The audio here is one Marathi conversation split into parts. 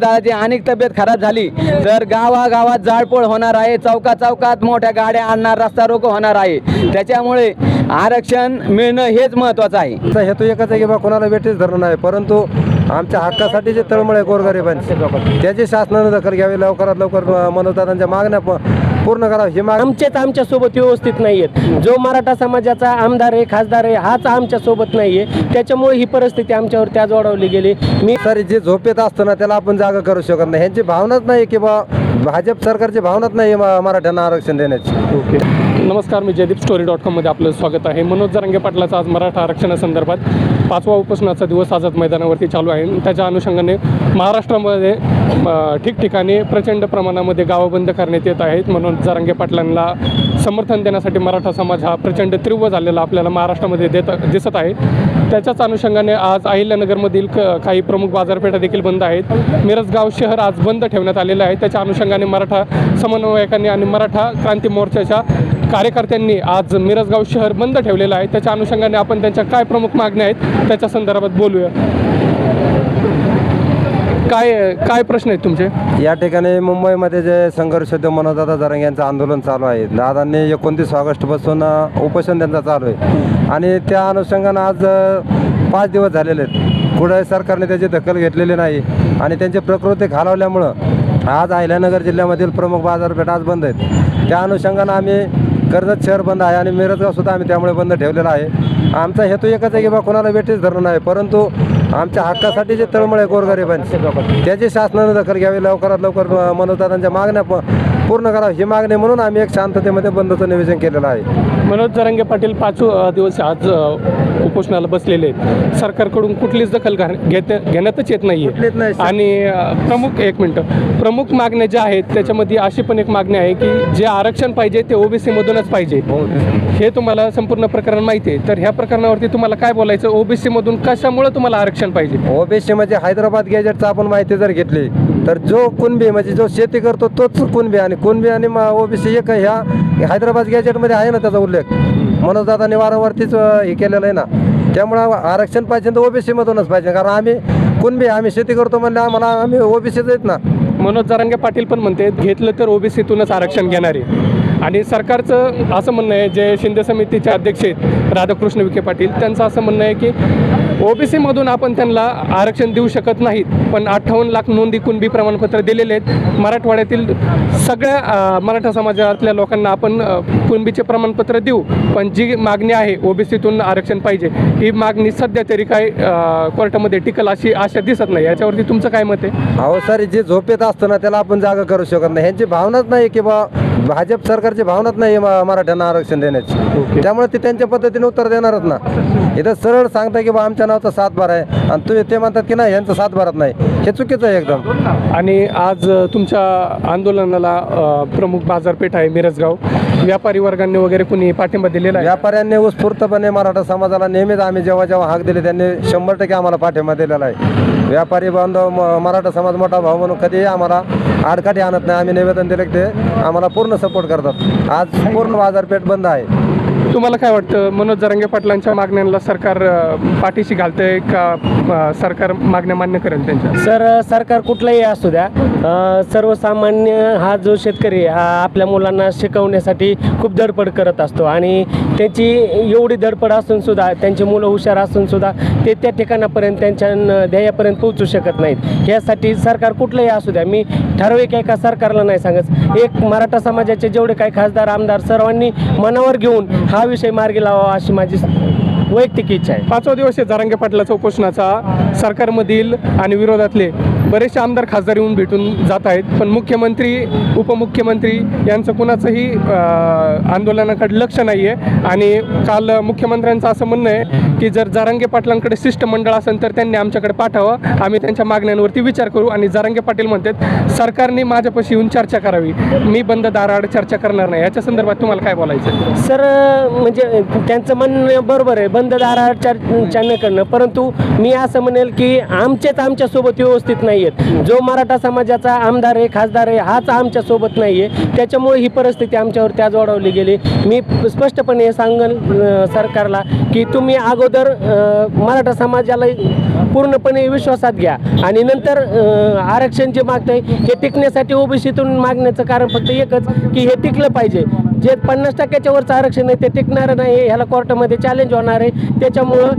दादाची अनेक तब्येत खराब झाली. तर गावागावात जाळपोळ होणार आहे. चौका चौकात मोठ्या गाड्या आणणार रस्ता रोको होणार आहे. त्याच्यामुळे आरक्षण मिळणं हेच महत्त्वाचं आहे. हेतू एकच आहे की बा कोणाला वेठीस धरणं नाही. परंतु आमच्या हक्कासाठी जे तळमळ आहे गोरगरिबांची त्याची शासनानं दखल घ्यावी. लवकरात लवकर मनोदारांच्या मागण्या पूर्ण करावं ही आमचेच आमच्यासोबत व्यवस्थित नाहीयेत. जो मराठा समाजाचा आमदार आहे खासदार आहे हाच आमच्यासोबत नाहीये. त्याच्यामुळे ही परिस्थिती आमच्यावरती आज वाढवली गेली. मी सारी जे झोपेत असतं ना त्याला आपण जागा करू शकत नाही. ह्यांची भावनाच नाही की बा भाजप सरकारची भावनाच नाही मराठ्यांना आरक्षण देण्याची. ओके. नमस्कार मी जयदीप स्टोरी डॉट कॉममध्ये आपलं स्वागत आहे. मनोज जरांगे पाटलाचा आज मराठा आरक्षणासंदर्भात पाचवा उपोषणाचा दिवस आझाद मैदानावरती चालू आहे. त्याच्या अनुषंगाने महाराष्ट्रामध्ये ठिकठिकाणी प्रचंड प्रमाणामध्ये गावं बंद करण्यात येत आहेत. मनोज जरांगे पाटलांना समर्थन देण्यासाठी मराठा समाज हा प्रचंड तीव्र झालेला आपल्याला महाराष्ट्रामध्ये देत दिसत आहे. त्याच्याच अनुषंगाने आज अहिल्यानगरमधील क काही प्रमुख बाजारपेठा देखील बंद आहेत. मिरजगाव शहर आज बंद ठेवण्यात आलेलं आहे. त्याच्या अनुषंगाने मराठा समन्वयकांनी आणि मराठा क्रांती मोर्चाच्या कार्यकर्त्यांनी आज मिरजगाव शहर बंद ठेवलेलं आहे. त्याच्या अनुषंगाने आपण त्यांच्या काय प्रमुख मागण्या आहेत त्याच्या संदर्भात बोलूया. काय काय प्रश्न आहेत तुमचे? या ठिकाणी मुंबईमध्ये जे संघर्ष होते मनोदादा जरंग यांचं आंदोलन चालू आहे. दादांनी एकोणतीस ऑगस्टपासून उपोषण त्यांचा चालू आहे. आणि त्या अनुषंगानं आज पाच दिवस झालेले आहेत. कुठे सरकारने त्याची दखल घेतलेली नाही. आणि त्यांची प्रकृती घालवल्यामुळं आज अहिल्यानगर जिल्ह्यामधील प्रमुख बाजारपेठ आज बंद आहेत. त्या अनुषंगानं आम्ही कर्जत शहर बंद आहे आणि मिरजगाव सुद्धा आम्ही त्यामुळे बंद ठेवलेला आहे. आमचा हेतू एकच आहे की बा कोणाला वेटीच धरणं नाही परंतु आमच्या हक्कासाठी जे तळमळ आहे गोरगरिबांची त्याची शासनानं दखल घ्यावी लवकरात लवकर अ, मागण्या प- पूर्ण करावी ही मागणी म्हणून आम्ही एक शांततेमध्ये बंदचं नियोजन केलेलं आहे. मनोज जरांगे पाटील पाच दिवस आज उपोषणाला बसलेले आहेत. सरकारकडून कुठलीच दखल घेत घेण्यातच येत नाही. आणि प्रमुख एक मिनटं. प्रमुख मागण्या ज्या आहेत त्याच्यामध्ये अशी पण एक मागणी आहे की जे आरक्षण पाहिजे ते ओबीसी मधूनच पाहिजे. हे तुम्हाला संपूर्ण प्रकरण माहिती आहे. तर ह्या प्रकरणावरती तुम्हाला काय बोलायचं? ओबीसी मधून कशामुळे तुम्हाला आरक्षण पाहिजे? ओबीसी म्हणजे हैदराबाद गॅजेटचं आपण माहिती जर घेतली तर जो कुणबी म्हणजे जो शेती करतो तोच कुणबी आणि कुणबी आणि ओबीसी एक ह्या हैदराबाद गॅजेटमध्ये आहे ना त्याचा उल्लेख. मनोज दादाने वारंवार तीच हे केलेलं आहे ना. त्यामुळं आरक्षण पाहिजे तर ओबीसी मधूनच पाहिजे. कारण आम्ही कुणबी आम्ही शेती करतो म्हणजे आम्हाला आम्ही ओबीसीच आहेत ना. मनोज जरांगे पाटील पण म्हणते घेतलं तर ओबीसीतूनच आरक्षण घेणार आहे. आणि सरकारचं असं म्हणणं आहे जे शिंदे समितीचे अध्यक्ष आहेत राधाकृष्ण विखे पाटील त्यांचं असं म्हणणं आहे की ओबीसीमधून आपण त्यांना आरक्षण देऊ शकत नाहीत पण अठ्ठावन्न लाख नोंदी कुणबी प्रमाणपत्र दिलेले आहेत. मराठवाड्यातील सगळ्या मराठा समाजातल्या लोकांना आपण कुणबीचे प्रमाणपत्र देऊ पण जी मागणी आहे ओबीसीतून आरक्षण पाहिजे. ही मागणी सध्या तरी काय कोर्टामध्ये टिकल अशी आशा दिसत नाही. याच्यावरती तुमचं काय मत आहे? अहो सर जे झोपेत असतं ना त्याला आपण जागा करू शकत नाही. ह्यांची भावनाच नाही की बा भाजप सरकारची भावनाच नाही म- मराठ्यांना आरक्षण देण्याची. त्यामुळे ते त्यांच्या पद्धतीने उत्तर देणारच ना. इथं सरळ सांगता की बा आमच्या नावाचा सातबार आहे. आणि तुम्ही ते म्हणतात की नाही यांचं सातबारात नाही. हे चुकीचं आहे एकदम. आणि आज तुमच्या आंदोलनाला प्रमुख बाजारपेठ आहे मिरजगाव. व्यापारी वर्गांनी वगैरे कुणी पाठिंबा दिलेला आहे? व्यापाऱ्यांनी उत्स्फूर्तपणे मराठा समाजाला नेहमीच आम्ही जेव्हा जेव्हा हाक दिले त्यांनी शंभर टक्के आम्हाला पाठिंबा दिलेला आहे. व्यापारी बांधव म- मराठा समाज मोठा भाऊ म्हणून कधीही आम्हाला आडकाठी आणत नाही. आम्ही निवेदन दिले ते आम्हाला पूर्ण सपोर्ट करतात. आज पूर्ण बाजारपेठ बंद आहे. तुम्हाला काय वाटतं? मनोज जरांगे पाटलांच्या मागण्यांना सरकार पाठीशी घालतंय का सरकार मागण्या मान्य करेल त्यांच्या? सर सरकार कुठलंही असू द्या सर्वसामान्य हा जो शेतकरी हा आपल्या मुलांना शिकवण्यासाठी खूप धडपड करत असतो. आणि त्याची एवढी धडपड असून सुद्धा त्यांची मुलं हुशार असून सुद्धा ते त्या ठिकाणापर्यंत त्यांच्या ध्येयापर्यंत पोहोचू शकत नाहीत. यासाठी सरकार कुठलंही असू द्या मी ठराविक एका सरकारला नाही सांगत. एक मराठा समाजाचे जेवढे काही खासदार आमदार सर्वांनी मनावर घेऊन हा विषय मार्गी लावावा अशी माझी वैयक्तिक इच्छा आहे. पाचवा दिवस आहे जरांगे पाटलाचा उपोषणाचा. सरकारमधील आणि विरोधातले बरेचसे आमदार खासदार येऊन भेटून जात आहेत पण मुख्यमंत्री उपमुख्यमंत्री यांचं कुणाचंही आंदोलनाकडे लक्ष नाही आहे आणि काल मुख्यमंत्र्यांचं असं म्हणणं आहे की जर जरांगे पाटलांकडे शिष्टमंडळ असेल तर त्यांनी आमच्याकडे पाठवा. आम्ही त्यांच्या मागण्यांवरती विचार करू. आणि जारंगे पाटील म्हणतात सरकारने माझ्यापाशी येऊन चर्चा करावी. मी बंद दाराआड चर्चा करणार नाही. याच्या संदर्भात तुम्हाला काय बोलायचं सर म्हणजे त्यांचं म्हणणं बरोबर आहे. बंद दाराआड चर्चा न करणं. परंतु मी असं म्हणेल की आमचेच आमच्यासोबत व्यवस्थित नाही नाही आहेत जो मराठा समाजाचा आमदार आहे खासदार आहे हाच आमच्यासोबत नाही आहे त्याच्यामुळे ही परिस्थिती आमच्यावर त्याज ओढवली गेली. मी स्पष्टपणे हे सांगन सरकारला की तुम्ही अगोदर मराठा समाजाला पूर्णपणे विश्वासात घ्या. आणि नंतर आरक्षण जे मागतंय हे टिकण्यासाठी ओबीसीतून मागण्याचं कारण फक्त एकच की हे टिकलं पाहिजे. जे पन्नास टक्क्याच्या वरचं आरक्षण आहे ते टिकणारं नाही आहे ह्याला कोर्टामध्ये चॅलेंज होणार आहे. त्याच्यामुळं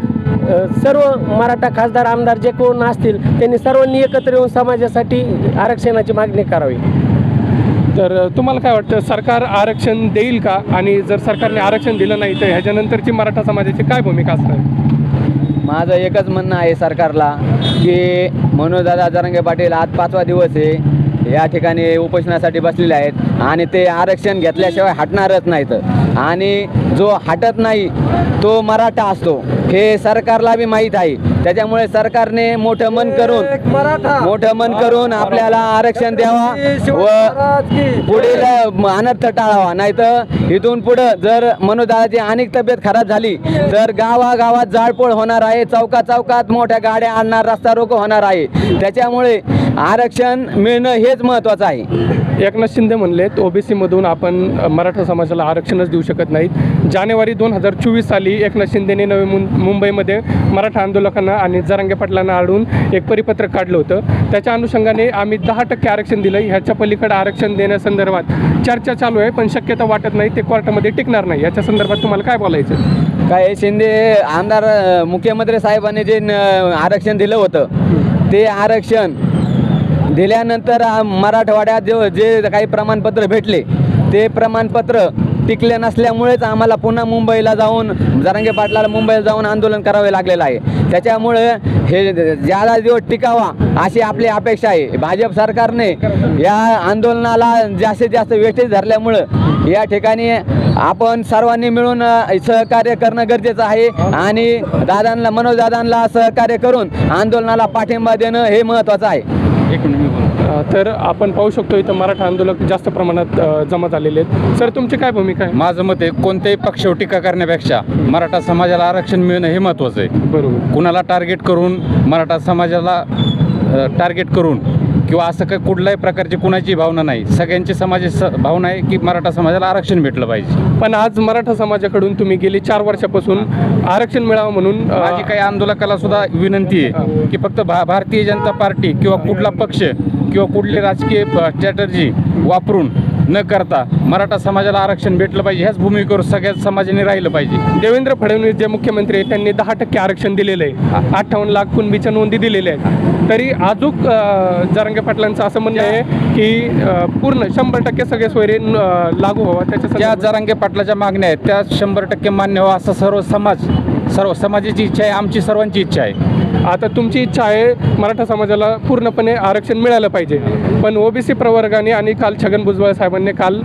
सर्व मराठा खासदार आमदार जे कोण असतील त्यांनी सर्वांनी एकत्र येऊन समाजासाठी आरक्षणाची मागणी करावी. तर तुम्हाला काय वाटतं सरकार आरक्षण देईल का? आणि जर सरकारने आरक्षण दिलं नाही तर ह्याच्यानंतरची मराठा समाजाची काय भूमिका असणार? माझं एकच म्हणणं आहे सरकारला की मनोजदादा जरांगे पाटील आज पाचवा दिवस आहे. या ठिकाणी उपोषणासाठी बसलेले आहेत. आणि ते आरक्षण घेतल्याशिवाय हटणारच नाहीत. आणि जो हटत नाही तो मराठा असतो. हे सरकारला बी माहीत आहे. त्याच्यामुळे सरकारने मोठं मन करून मोठं मन करून आपल्याला आरक्षण द्यावा व पुढील अनर्थ टाळावा. नाही तर इथून पुढं जर मनोदाची अनेक तब्येत खराब झाली तर गावागावात जाळपोळ होणार आहे चौका चौकात मोठ्या गाड्या आणणार रस्ता रोको होणार आहे. त्याच्यामुळे आरक्षण मिळणं हेच महत्त्वाचं आहे. एकनाथ शिंदे म्हणलेत ओबीसीमधून आपण मराठा समाजाला आरक्षणच देऊ शकत नाहीत. जानेवारी दोन हजार चोवीस साली एकनाथ शिंदेने नवी मुं मुंबईमध्ये मराठा आंदोलकांना आणि जरांगे पाटलांना आढळून एक परिपत्रक काढलं होतं. त्याच्या अनुषंगाने आम्ही दहा टक्के आरक्षण दिलं ह्याच्या पलीकडे आरक्षण देण्यासंदर्भात चर्चा चालू आहे पण शक्यता वाटत नाही ते कोर्टामध्ये टिकणार नाही. याच्या संदर्भात तुम्हाला काय बोलायचं? काय शिंदे आमदार मुख्यमंत्री साहेबांनी जे न- आरक्षण दिलं होतं ते आरक्षण दिल्यानंतर मराठवाड्यात जे जे काही प्रमाणपत्र भेटले ते प्रमाणपत्र टिकले नसल्यामुळेच आम्हाला पुन्हा मुंबईला जाऊन जरांगे पाटलाला मुंबईला जाऊन आंदोलन करावे लागलेलं आहे. त्याच्यामुळे हे ज्याला दिवस टिकावा अशी आपली अपेक्षा आहे. भाजप सरकारने या आंदोलनाला जास्तीत जास्त वेटेज धरल्यामुळं या ठिकाणी आपण सर्वांनी मिळून सहकार्य करणं गरजेचं आहे आणि दादांना मनोज दादांना सहकार्य करून आंदोलनाला पाठिंबा देणं हे महत्त्वाचं आहे. तर आपण पाहू शकतो इथं मराठा आंदोलक जास्त प्रमाणात जमा झालेले आहेत. सर तुमची काय भूमिका आहे? माझं मत आहे कोणत्याही पक्षावर टीका करण्यापेक्षा मराठा समाजाला आरक्षण मिळणं हे महत्त्वाचं आहे. बरोबर. कुणाला टार्गेट करून मराठा समाजाला टार्गेट करून किंवा असं काही कुठल्याही प्रकारची कुणाची भावना नाही. सगळ्यांची समाजाची स भावना आहे की मराठा समाजाला आरक्षण भेटलं पाहिजे. पण आज मराठा समाजाकडून तुम्ही गेली चार वर्षापासून आरक्षण मिळावं म्हणून माझी काही आंदोलकाला सुद्धा विनंती आहे की फक्त भा भारतीय जनता पार्टी किंवा कुठला पक्ष किंवा कुठले राजकीय स्ट्रॅटर्जी वापरून न करता मराठा समाजाला आरक्षण भेटलं पाहिजे. ह्याच भूमिकेवर सगळ्या समाजाने राहिलं पाहिजे. देवेंद्र फडणवीस जे मुख्यमंत्री आहेत त्यांनी दहा टक्के आरक्षण दिलेलं आहे. अठ्ठावन्न लाख कुणबीच्या नोंदी दिलेल्या आहेत. तरी अजून जरांगे पाटलांचं असं म्हणणं आहे की पूर्ण शंभर टक्के सगळे सोयरे लागू व्हावा. ज्या त्याच्या जरांगे पाटलाच्या मागण्या आहेत त्या शंभर टक्के मान्य व्हावं असं सर्व समाज सर्व समाजाची इच्छा आहे आमची सर्वांची इच्छा आहे. आता तुमची इच्छा आहे मराठा समाजाला पूर्णपणे आरक्षण मिळालं पाहिजे. पण ओबीसी प्रवर्गाने आणि काल छगन भुजबळ साहेबांनी काल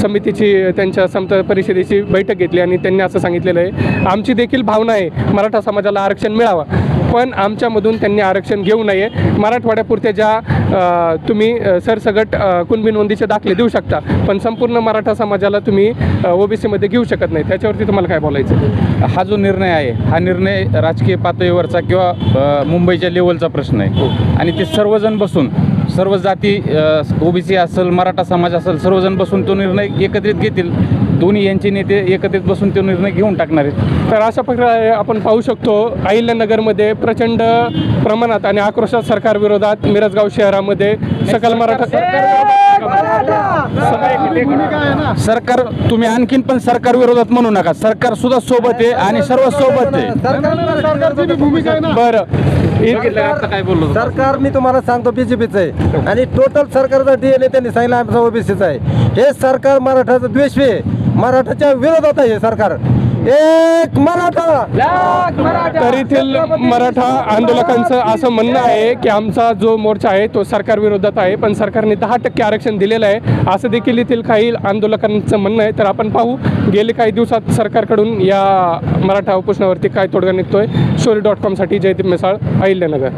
समितीची त्यांच्या समता परिषदेची बैठक घेतली आणि त्यांनी असं सांगितलेलं आहे आमची देखील भावना आहे मराठा समाजाला आरक्षण मिळावं. पण आमच्यामधून त्यांनी आरक्षण घेऊ नये. मराठवाड्यापुरत्या ज्या तुम्ही सरसगट कुणबी नोंदीचे दाखले देऊ शकता. पण संपूर्ण मराठा समाजाला तुम्ही ओबीसीमध्ये घेऊ शकत नाही. त्याच्यावरती तुम्हाला काय बोलायचं? हा जो निर्णय आहे हा निर्णय राजकीय पातळीवरचा किंवा मुंबईच्या लेवलचा प्रश्न आहे. आणि ते सर्वजण बसून सर्व जाती ओबीसी असेल मराठा समाज असेल सर्वजण बसून तो निर्णय एकत्रित घेतील. दोन्ही यांचे नेते एकत्रित बसून तो निर्णय घेऊन टाकणार आहेत. तर अशा प्रकारे आपण पाहू शकतो अहिल्यानगरमध्ये प्रचंड प्रमाणात आणि आक्रोशात सरकार विरोधात मिरजगाव शहरामध्ये सकल मराठा सरकार सरकार तुम्ही आणखीन पण सरकार विरोधात म्हणू नका. सरकार सुद्धा सोबत आहे आणि सर्व सोबत आहे. बरं. काय बोललो सरकार मी तुम्हाला सांगतो बीजेपीचं आहे. आणि टोटल सरकारचा डीएनए त्यांनी सांगितलं आमचा ओबीसीचा आहे. हे सरकार मराठाचं द्वेष आहे. मराठाच्या विरोधात आहे हे सरकार. एक मराठा. तर येथील मराठा आंदोलकांचं असं म्हणणं आहे की आमचा जो मोर्चा आहे तो सरकार विरोधात आहे पण सरकारने दहा टक्के आरक्षण दिलेलं आहे. असं देखील येथील काही आंदोलकांचं म्हणणं आहे. तर आपण पाहू गेले काही दिवसात सरकारकडून या मराठा उपोषणावरती काय तोडगा निघतोय? स्टोरी डॉट कॉमसाठी जयदीप मिसाळ अहिल्यानगर.